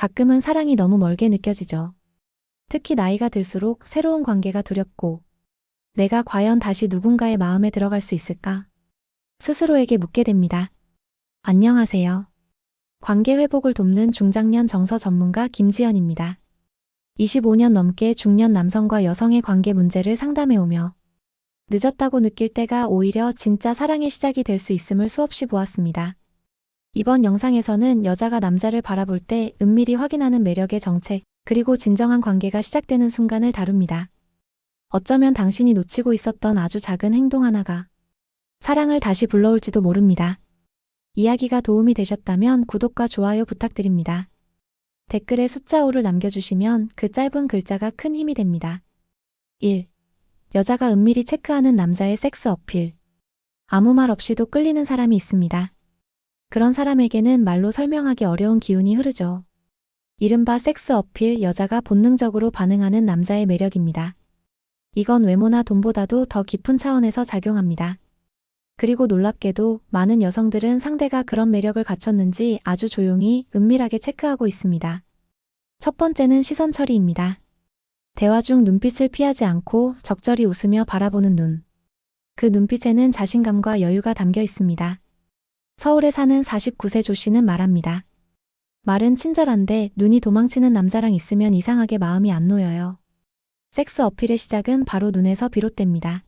가끔은 사랑이 너무 멀게 느껴지죠. 특히 나이가 들수록 새로운 관계가 두렵고 내가 과연 다시 누군가의 마음에 들어갈 수 있을까? 스스로에게 묻게 됩니다. 안녕하세요. 관계 회복을 돕는 중장년 정서 전문가 김지연입니다. 25년 넘게 중년 남성과 여성의 관계 문제를 상담해오며 늦었다고 느낄 때가 오히려 진짜 사랑의 시작이 될 수 있음을 수없이 보았습니다. 이번 영상에서는 여자가 남자를 바라볼 때 은밀히 확인하는 매력의 정체, 그리고 진정한 관계가 시작되는 순간을 다룹니다. 어쩌면 당신이 놓치고 있었던 아주 작은 행동 하나가 사랑을 다시 불러올지도 모릅니다. 이야기가 도움이 되셨다면 구독과 좋아요 부탁드립니다. 댓글에 숫자 5를 남겨주시면 그 짧은 글자가 큰 힘이 됩니다. 1. 여자가 은밀히 체크하는 남자의 섹스 어필. 아무 말 없이도 끌리는 사람이 있습니다. 그런 사람에게는 말로 설명하기 어려운 기운이 흐르죠. 이른바 섹스 어필 여자가 본능적으로 반응하는 남자의 매력입니다. 이건 외모나 돈보다도 더 깊은 차원에서 작용합니다. 그리고 놀랍게도 많은 여성들은 상대가 그런 매력을 갖췄는지 아주 조용히 은밀하게 체크하고 있습니다. 첫 번째는 시선 처리입니다. 대화 중 눈빛을 피하지 않고 적절히 웃으며 바라보는 눈. 그 눈빛에는 자신감과 여유가 담겨 있습니다. 서울에 사는 49세 조 씨는 말합니다. 말은 친절한데 눈이 도망치는 남자랑 있으면 이상하게 마음이 안 놓여요. 섹스 어필의 시작은 바로 눈에서 비롯됩니다.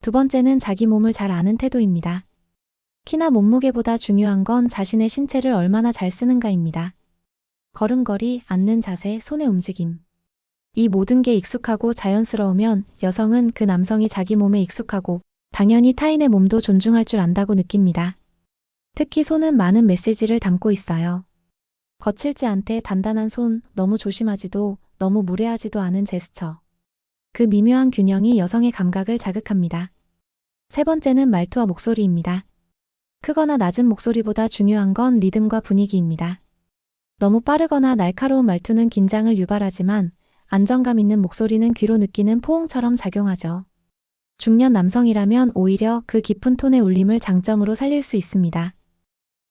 두 번째는 자기 몸을 잘 아는 태도입니다. 키나 몸무게보다 중요한 건 자신의 신체를 얼마나 잘 쓰는가입니다. 걸음걸이, 앉는 자세, 손의 움직임. 이 모든 게 익숙하고 자연스러우면 여성은 그 남성이 자기 몸에 익숙하고 당연히 타인의 몸도 존중할 줄 안다고 느낍니다. 특히 손은 많은 메시지를 담고 있어요. 거칠지 않대 단단한 손, 너무 조심하지도 너무 무례하지도 않은 제스처. 그 미묘한 균형이 여성의 감각을 자극합니다. 세 번째는 말투와 목소리입니다. 크거나 낮은 목소리보다 중요한 건 리듬과 분위기입니다. 너무 빠르거나 날카로운 말투는 긴장을 유발하지만 안정감 있는 목소리는 귀로 느끼는 포옹처럼 작용하죠. 중년 남성이라면 오히려 그 깊은 톤의 울림을 장점으로 살릴 수 있습니다.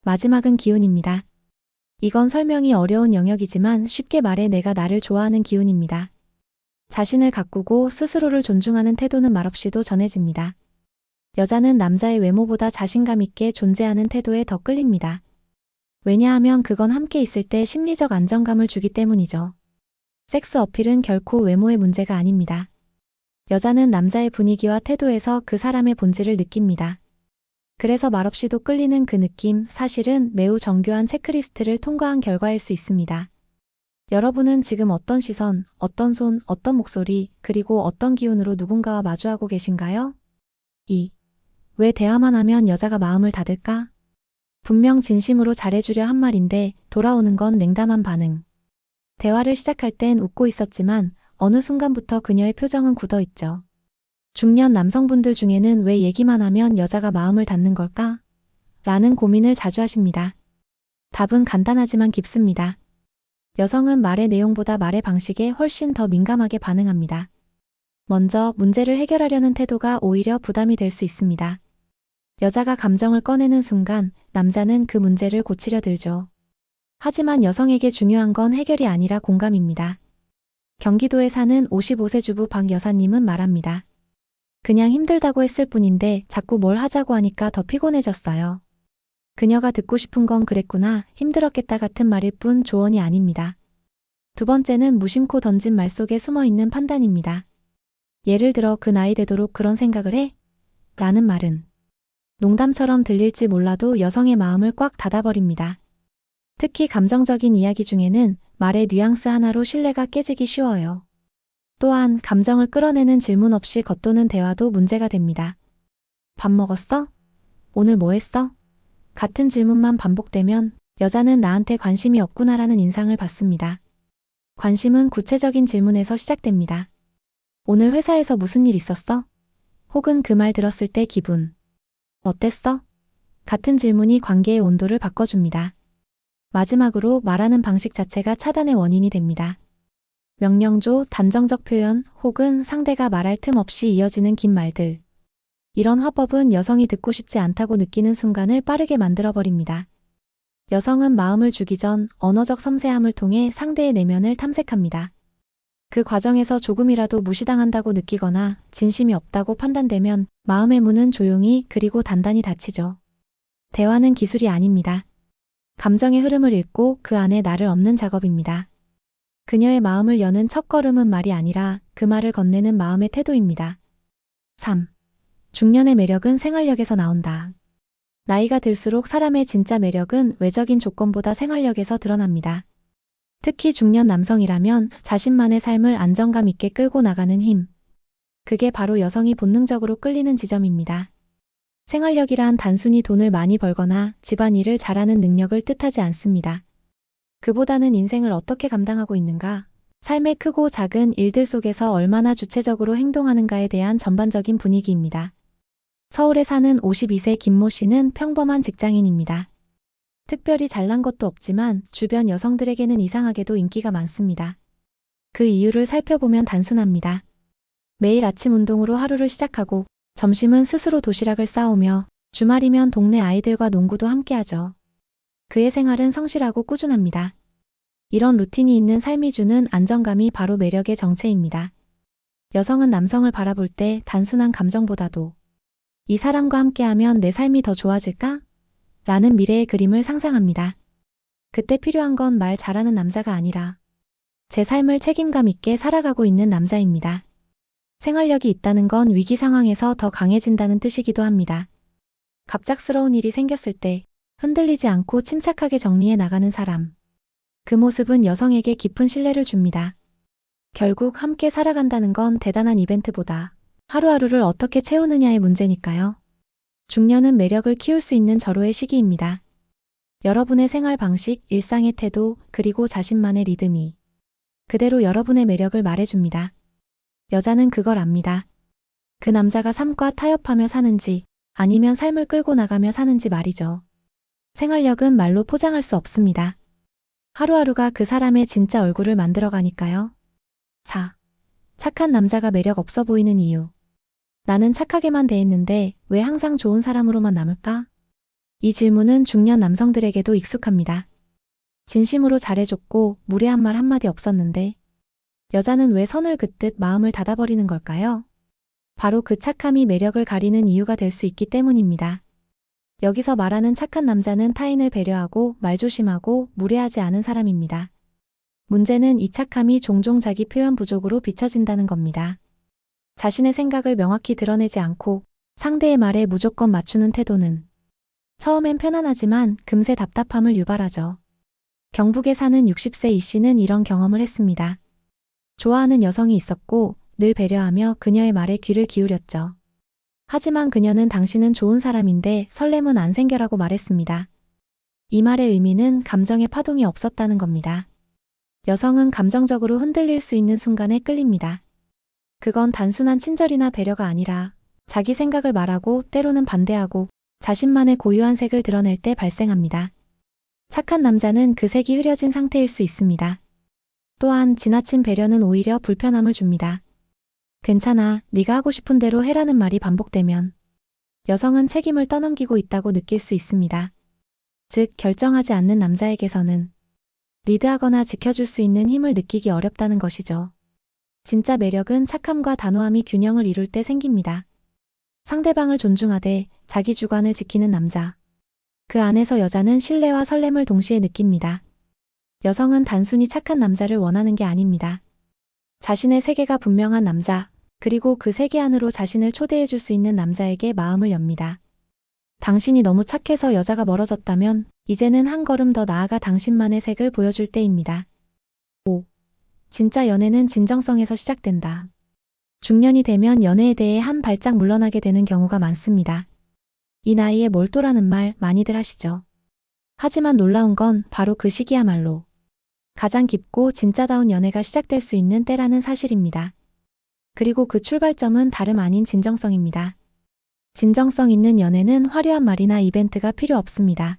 마지막은 기운입니다. 이건 설명이 어려운 영역이지만 쉽게 말해 내가 나를 좋아하는 기운입니다. 자신을 가꾸고 스스로를 존중하는 태도는 말없이도 전해집니다. 여자는 남자의 외모보다 자신감 있게 존재하는 태도에 더 끌립니다. 왜냐하면 그건 함께 있을 때 심리적 안정감을 주기 때문이죠. 섹스 어필은 결코 외모의 문제가 아닙니다. 여자는 남자의 분위기와 태도에서 그 사람의 본질을 느낍니다. 그래서 말없이도 끌리는 그 느낌, 사실은 매우 정교한 체크리스트를 통과한 결과일 수 있습니다. 여러분은 지금 어떤 시선, 어떤 손, 어떤 목소리, 그리고 어떤 기운으로 누군가와 마주하고 계신가요? 2. 왜 대화만 하면 여자가 마음을 닫을까? 분명 진심으로 잘해주려 한 말인데 돌아오는 건 냉담한 반응. 대화를 시작할 땐 웃고 있었지만 어느 순간부터 그녀의 표정은 굳어 있죠. 중년 남성분들 중에는 왜 얘기만 하면 여자가 마음을 닫는 걸까? 라는 고민을 자주 하십니다. 답은 간단하지만 깊습니다. 여성은 말의 내용보다 말의 방식에 훨씬 더 민감하게 반응합니다. 먼저 문제를 해결하려는 태도가 오히려 부담이 될 수 있습니다. 여자가 감정을 꺼내는 순간 남자는 그 문제를 고치려 들죠. 하지만 여성에게 중요한 건 해결이 아니라 공감입니다. 경기도에 사는 55세 주부 박 여사님은 말합니다. 그냥 힘들다고 했을 뿐인데 자꾸 뭘 하자고 하니까 더 피곤해졌어요. 그녀가 듣고 싶은 건 그랬구나, 힘들었겠다 같은 말일 뿐 조언이 아닙니다. 두 번째는 무심코 던진 말 속에 숨어 있는 판단입니다. 예를 들어 그 나이 되도록 그런 생각을 해? 라는 말은 농담처럼 들릴지 몰라도 여성의 마음을 꽉 닫아버립니다. 특히 감정적인 이야기 중에는 말의 뉘앙스 하나로 신뢰가 깨지기 쉬워요. 또한 감정을 끌어내는 질문 없이 겉도는 대화도 문제가 됩니다. 밥 먹었어? 오늘 뭐 했어? 같은 질문만 반복되면 여자는 나한테 관심이 없구나라는 인상을 받습니다. 관심은 구체적인 질문에서 시작됩니다. 오늘 회사에서 무슨 일 있었어? 혹은 그 말 들었을 때 기분. 어땠어? 같은 질문이 관계의 온도를 바꿔줍니다. 마지막으로 말하는 방식 자체가 차단의 원인이 됩니다. 명령조, 단정적 표현 혹은 상대가 말할 틈 없이 이어지는 긴 말들. 이런 화법은 여성이 듣고 싶지 않다고 느끼는 순간을 빠르게 만들어버립니다. 여성은 마음을 주기 전 언어적 섬세함을 통해 상대의 내면을 탐색합니다. 그 과정에서 조금이라도 무시당한다고 느끼거나 진심이 없다고 판단되면 마음의 문은 조용히 그리고 단단히 닫히죠. 대화는 기술이 아닙니다. 감정의 흐름을 읽고 그 안에 나를 엎는 작업입니다. 그녀의 마음을 여는 첫걸음은 말이 아니라 그 말을 건네는 마음의 태도입니다. 3. 중년의 매력은 생활력에서 나온다. 나이가 들수록 사람의 진짜 매력은 외적인 조건보다 생활력에서 드러납니다. 특히 중년 남성이라면 자신만의 삶을 안정감 있게 끌고 나가는 힘. 그게 바로 여성이 본능적으로 끌리는 지점입니다. 생활력이란 단순히 돈을 많이 벌거나 집안일을 잘하는 능력을 뜻하지 않습니다. 그보다는 인생을 어떻게 감당하고 있는가, 삶의 크고 작은 일들 속에서 얼마나 주체적으로 행동하는가에 대한 전반적인 분위기입니다. 서울에 사는 52세 김모 씨는 평범한 직장인입니다. 특별히 잘난 것도 없지만 주변 여성들에게는 이상하게도 인기가 많습니다. 그 이유를 살펴보면 단순합니다. 매일 아침 운동으로 하루를 시작하고 점심은 스스로 도시락을 싸오며 주말이면 동네 아이들과 농구도 함께하죠. 그의 생활은 성실하고 꾸준합니다. 이런 루틴이 있는 삶이 주는 안정감이 바로 매력의 정체입니다. 여성은 남성을 바라볼 때 단순한 감정보다도 이 사람과 함께하면 내 삶이 더 좋아질까? 라는 미래의 그림을 상상합니다. 그때 필요한 건 말 잘하는 남자가 아니라 제 삶을 책임감 있게 살아가고 있는 남자입니다. 생활력이 있다는 건 위기 상황에서 더 강해진다는 뜻이기도 합니다. 갑작스러운 일이 생겼을 때 흔들리지 않고 침착하게 정리해 나가는 사람. 그 모습은 여성에게 깊은 신뢰를 줍니다. 결국 함께 살아간다는 건 대단한 이벤트보다 하루하루를 어떻게 채우느냐의 문제니까요. 중년은 매력을 키울 수 있는 절호의 시기입니다. 여러분의 생활 방식, 일상의 태도, 그리고 자신만의 리듬이 그대로 여러분의 매력을 말해줍니다. 여자는 그걸 압니다. 그 남자가 삶과 타협하며 사는지 아니면 삶을 끌고 나가며 사는지 말이죠. 생활력은 말로 포장할 수 없습니다. 하루하루가 그 사람의 진짜 얼굴을 만들어가니까요. 4. 착한 남자가 매력 없어 보이는 이유. 나는 착하게만 대했는데 왜 항상 좋은 사람으로만 남을까? 이 질문은 중년 남성들에게도 익숙합니다. 진심으로 잘해줬고 무례한 말 한마디 없었는데 여자는 왜 선을 긋듯 마음을 닫아버리는 걸까요? 바로 그 착함이 매력을 가리는 이유가 될 수 있기 때문입니다. 여기서 말하는 착한 남자는 타인을 배려하고 말조심하고 무례하지 않은 사람입니다. 문제는 이 착함이 종종 자기 표현 부족으로 비춰진다는 겁니다. 자신의 생각을 명확히 드러내지 않고 상대의 말에 무조건 맞추는 태도는 처음엔 편안하지만 금세 답답함을 유발하죠. 경북에 사는 60세 이 씨는 이런 경험을 했습니다. 좋아하는 여성이 있었고 늘 배려하며 그녀의 말에 귀를 기울였죠. 하지만 그녀는 당신은 좋은 사람인데 설렘은 안 생겨라고 말했습니다. 이 말의 의미는 감정의 파동이 없었다는 겁니다. 여성은 감정적으로 흔들릴 수 있는 순간에 끌립니다. 그건 단순한 친절이나 배려가 아니라 자기 생각을 말하고 때로는 반대하고 자신만의 고유한 색을 드러낼 때 발생합니다. 착한 남자는 그 색이 흐려진 상태일 수 있습니다. 또한 지나친 배려는 오히려 불편함을 줍니다. 괜찮아, 네가 하고 싶은 대로 해라는 말이 반복되면 여성은 책임을 떠넘기고 있다고 느낄 수 있습니다. 즉, 결정하지 않는 남자에게서는 리드하거나 지켜줄 수 있는 힘을 느끼기 어렵다는 것이죠. 진짜 매력은 착함과 단호함이 균형을 이룰 때 생깁니다. 상대방을 존중하되 자기 주관을 지키는 남자. 그 안에서 여자는 신뢰와 설렘을 동시에 느낍니다. 여성은 단순히 착한 남자를 원하는 게 아닙니다. 자신의 세계가 분명한 남자, 그리고 그 세계 안으로 자신을 초대해 줄 수 있는 남자에게 마음을 엽니다. 당신이 너무 착해서 여자가 멀어졌다면 이제는 한 걸음 더 나아가 당신만의 색을 보여줄 때입니다. 5. 진짜 연애는 진정성에서 시작된다. 중년이 되면 연애에 대해 한 발짝 물러나게 되는 경우가 많습니다. 이 나이에 몰도라는 말 많이들 하시죠. 하지만 놀라운 건 바로 그 시기야말로 가장 깊고 진짜다운 연애가 시작될 수 있는 때라는 사실입니다. 그리고 그 출발점은 다름 아닌 진정성입니다. 진정성 있는 연애는 화려한 말이나 이벤트가 필요 없습니다.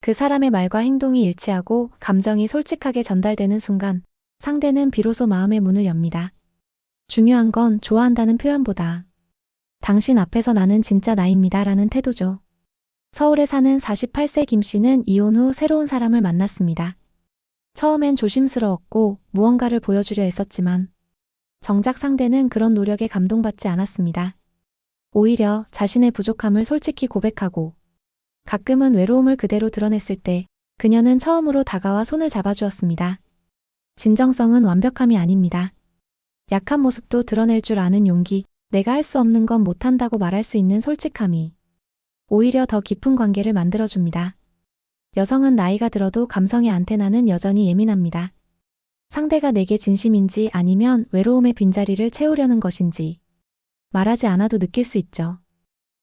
그 사람의 말과 행동이 일치하고 감정이 솔직하게 전달되는 순간 상대는 비로소 마음의 문을 엽니다. 중요한 건 좋아한다는 표현보다 당신 앞에서 나는 진짜 나입니다 라는 태도죠. 서울에 사는 48세 김 씨는 이혼 후 새로운 사람을 만났습니다. 처음엔 조심스러웠고 무언가를 보여주려 했었지만 정작 상대는 그런 노력에 감동받지 않았습니다. 오히려 자신의 부족함을 솔직히 고백하고 가끔은 외로움을 그대로 드러냈을 때 그녀는 처음으로 다가와 손을 잡아주었습니다. 진정성은 완벽함이 아닙니다. 약한 모습도 드러낼 줄 아는 용기, 내가 할 수 없는 건 못한다고 말할 수 있는 솔직함이 오히려 더 깊은 관계를 만들어줍니다. 여성은 나이가 들어도 감성의 안테나는 여전히 예민합니다. 상대가 내게 진심인지 아니면 외로움의 빈자리를 채우려는 것인지 말하지 않아도 느낄 수 있죠.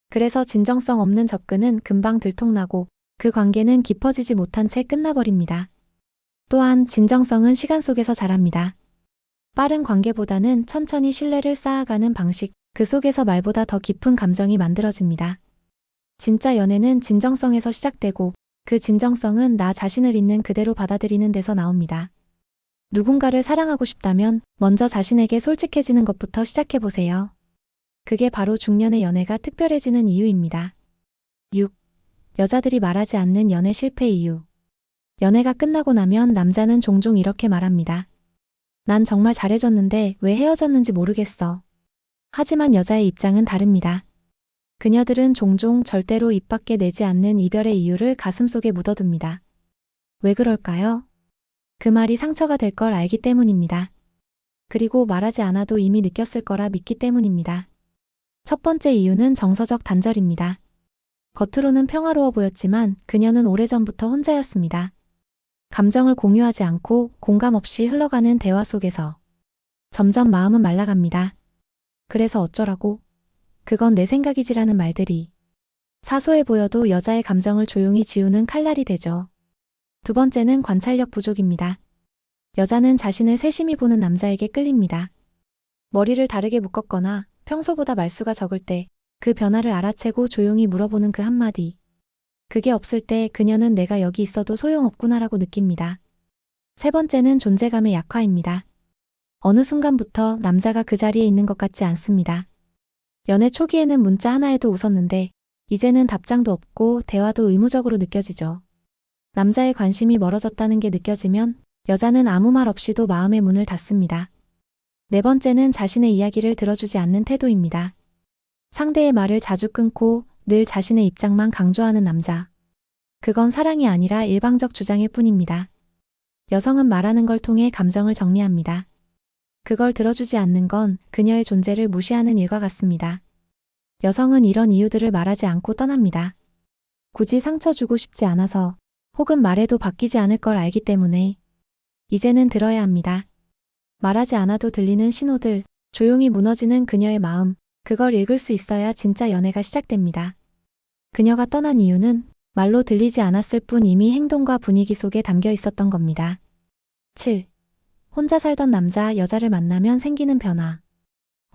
그래서 진정성 없는 접근은 금방 들통나고 그 관계는 깊어지지 못한 채 끝나버립니다. 또한 진정성은 시간 속에서 자랍니다. 빠른 관계보다는 천천히 신뢰를 쌓아가는 방식, 그 속에서 말보다 더 깊은 감정이 만들어집니다. 진짜 연애는 진정성에서 시작되고 그 진정성은 나 자신을 있는 그대로 받아들이는 데서 나옵니다. 누군가를 사랑하고 싶다면 먼저 자신에게 솔직해지는 것부터 시작해보세요. 그게 바로 중년의 연애가 특별해지는 이유입니다. 6. 여자들이 말하지 않는 연애 실패 이유. 연애가 끝나고 나면 남자는 종종 이렇게 말합니다. 난 정말 잘해줬는데 왜 헤어졌는지 모르겠어. 하지만 여자의 입장은 다릅니다. 그녀들은 종종 절대로 입 밖에 내지 않는 이별의 이유를 가슴속에 묻어둡니다. 왜 그럴까요? 그 말이 상처가 될 걸 알기 때문입니다. 그리고 말하지 않아도 이미 느꼈을 거라 믿기 때문입니다. 첫 번째 이유는 정서적 단절입니다. 겉으로는 평화로워 보였지만 그녀는 오래전부터 혼자였습니다. 감정을 공유하지 않고 공감 없이 흘러가는 대화 속에서 점점 마음은 말라갑니다. 그래서 어쩌라고? 그건 내 생각이지라는 말들이 사소해 보여도 여자의 감정을 조용히 지우는 칼날이 되죠. 두 번째는 관찰력 부족입니다. 여자는 자신을 세심히 보는 남자에게 끌립니다. 머리를 다르게 묶었거나 평소보다 말수가 적을 때 그 변화를 알아채고 조용히 물어보는 그 한마디. 그게 없을 때 그녀는 내가 여기 있어도 소용없구나라고 느낍니다. 세 번째는 존재감의 약화입니다. 어느 순간부터 남자가 그 자리에 있는 것 같지 않습니다. 연애 초기에는 문자 하나에도 웃었는데 이제는 답장도 없고 대화도 의무적으로 느껴지죠. 남자의 관심이 멀어졌다는 게 느껴지면 여자는 아무 말 없이도 마음의 문을 닫습니다. 네 번째는 자신의 이야기를 들어주지 않는 태도입니다. 상대의 말을 자주 끊고 늘 자신의 입장만 강조하는 남자. 그건 사랑이 아니라 일방적 주장일 뿐입니다. 여성은 말하는 걸 통해 감정을 정리합니다. 그걸 들어주지 않는 건 그녀의 존재를 무시하는 일과 같습니다. 여성은 이런 이유들을 말하지 않고 떠납니다. 굳이 상처 주고 싶지 않아서 혹은 말해도 바뀌지 않을 걸 알기 때문에 이제는 들어야 합니다. 말하지 않아도 들리는 신호들, 조용히 무너지는 그녀의 마음, 그걸 읽을 수 있어야 진짜 연애가 시작됩니다. 그녀가 떠난 이유는 말로 들리지 않았을 뿐 이미 행동과 분위기 속에 담겨 있었던 겁니다. 7. 혼자 살던 남자, 여자를 만나면 생기는 변화.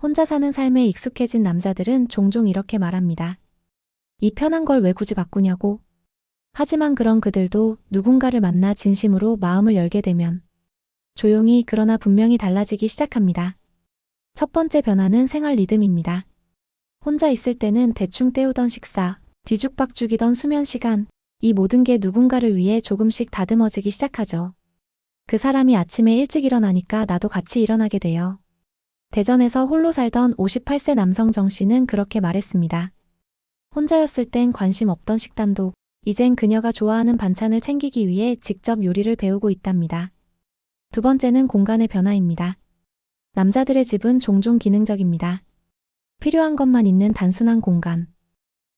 혼자 사는 삶에 익숙해진 남자들은 종종 이렇게 말합니다. 이 편한 걸 왜 굳이 바꾸냐고. 하지만 그런 그들도 누군가를 만나 진심으로 마음을 열게 되면 조용히 그러나 분명히 달라지기 시작합니다. 첫 번째 변화는 생활 리듬입니다. 혼자 있을 때는 대충 때우던 식사, 뒤죽박죽이던 수면 시간, 이 모든 게 누군가를 위해 조금씩 다듬어지기 시작하죠. 그 사람이 아침에 일찍 일어나니까 나도 같이 일어나게 돼요. 대전에서 홀로 살던 58세 남성 정 씨는 그렇게 말했습니다. 혼자였을 땐 관심 없던 식단도 이젠 그녀가 좋아하는 반찬을 챙기기 위해 직접 요리를 배우고 있답니다. 두 번째는 공간의 변화입니다. 남자들의 집은 종종 기능적입니다. 필요한 것만 있는 단순한 공간.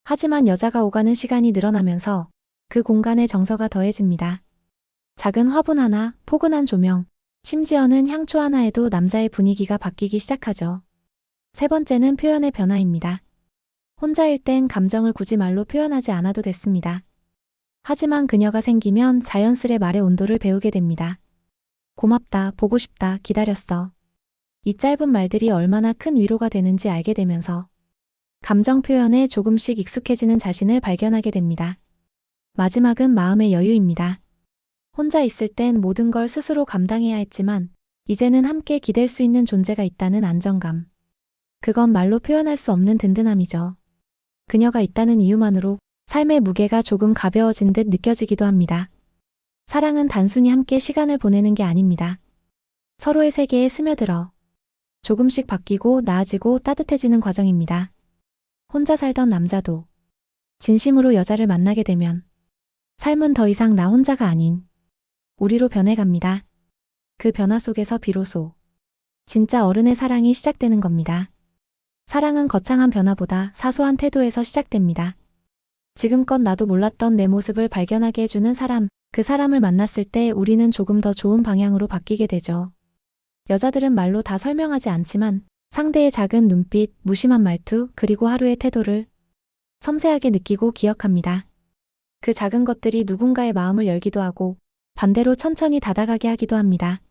하지만 여자가 오가는 시간이 늘어나면서 그 공간의 정서가 더해집니다. 작은 화분 하나, 포근한 조명, 심지어는 향초 하나에도 남자의 분위기가 바뀌기 시작하죠. 세 번째는 표현의 변화입니다. 혼자일 땐 감정을 굳이 말로 표현하지 않아도 됐습니다. 하지만 그녀가 생기면 자연스레 말의 온도를 배우게 됩니다. 고맙다, 보고 싶다, 기다렸어. 이 짧은 말들이 얼마나 큰 위로가 되는지 알게 되면서 감정 표현에 조금씩 익숙해지는 자신을 발견하게 됩니다. 마지막은 마음의 여유입니다. 혼자 있을 땐 모든 걸 스스로 감당해야 했지만 이제는 함께 기댈 수 있는 존재가 있다는 안정감. 그건 말로 표현할 수 없는 든든함이죠. 그녀가 있다는 이유만으로 삶의 무게가 조금 가벼워진 듯 느껴지기도 합니다. 사랑은 단순히 함께 시간을 보내는 게 아닙니다. 서로의 세계에 스며들어 조금씩 바뀌고 나아지고 따뜻해지는 과정입니다. 혼자 살던 남자도 진심으로 여자를 만나게 되면 삶은 더 이상 나 혼자가 아닌 우리로 변해갑니다. 그 변화 속에서 비로소 진짜 어른의 사랑이 시작되는 겁니다. 사랑은 거창한 변화보다 사소한 태도에서 시작됩니다. 지금껏 나도 몰랐던 내 모습을 발견하게 해주는 사람, 그 사람을 만났을 때 우리는 조금 더 좋은 방향으로 바뀌게 되죠. 여자들은 말로 다 설명하지 않지만 상대의 작은 눈빛, 무심한 말투, 그리고 하루의 태도를 섬세하게 느끼고 기억합니다. 그 작은 것들이 누군가의 마음을 열기도 하고 반대로 천천히 닫아가게 하기도 합니다.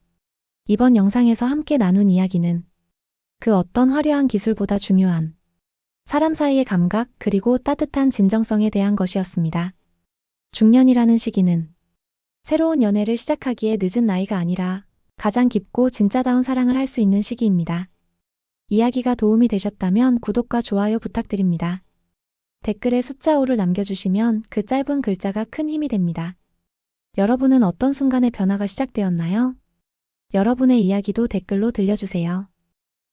이번 영상에서 함께 나눈 이야기는 그 어떤 화려한 기술보다 중요한 사람 사이의 감각 그리고 따뜻한 진정성에 대한 것이었습니다. 중년이라는 시기는 새로운 연애를 시작하기에 늦은 나이가 아니라 가장 깊고 진짜다운 사랑을 할 수 있는 시기입니다. 이야기가 도움이 되셨다면 구독과 좋아요 부탁드립니다. 댓글에 숫자 5를 남겨주시면 그 짧은 글자가 큰 힘이 됩니다. 여러분은 어떤 순간에 변화가 시작되었나요? 여러분의 이야기도 댓글로 들려주세요.